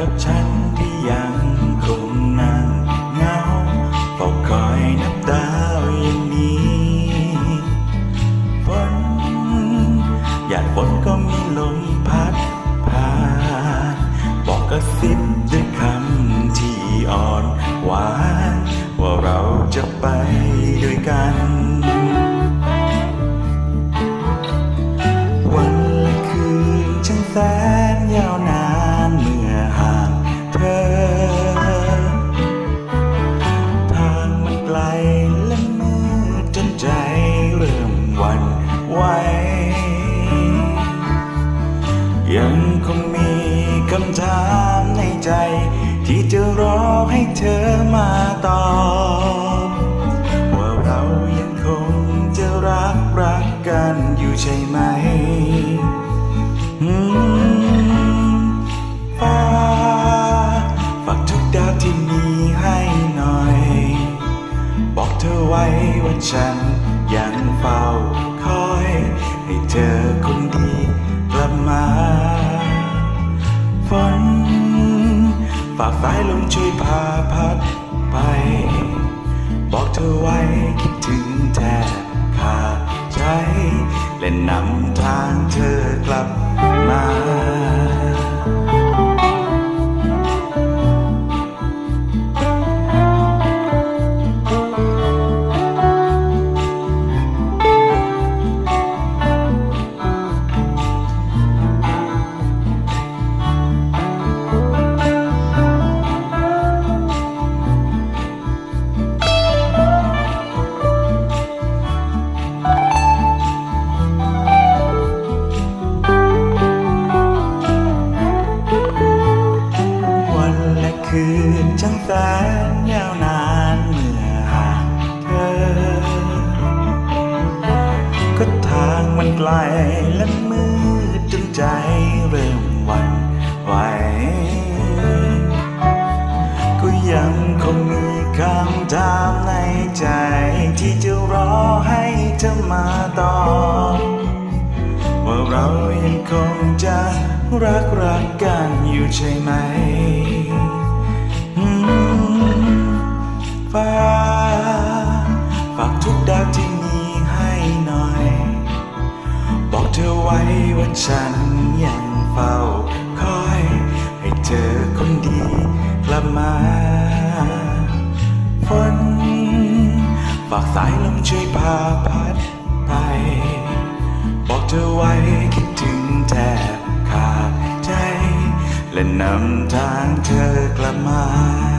กับฉัน ยังคงมีคำถามในใจ ที่จะรอให้เธอมาตอบว่าเรายังคงจะรักรักกันอยู่ใช่ไหมอืมฟ้าฝากทุกดาวที่มีให้หน่อย บอกเธอไว้ว่าฉัน ยังเฝ้าคอย ให้เจอคนดีกลับมา และมืดจนใจเริ่มหวันไหว ก็ยังคงมีคำถามในใจ ที่จะรอให้เธอมาตอบว่าเรายังคงจะรักรักกันอยู่ใช่ไหมอืมฟ้าฝากทุกดาวที่มีให้ ว้ว่าฉันยังเฝ้าคอย ให้เธอคนดีกลับมาฝนฝากสายลมช่วยพาพัดไป บอกเธอไว้คิดถึงแทบขาดใจ และนำทางเธอกลับมา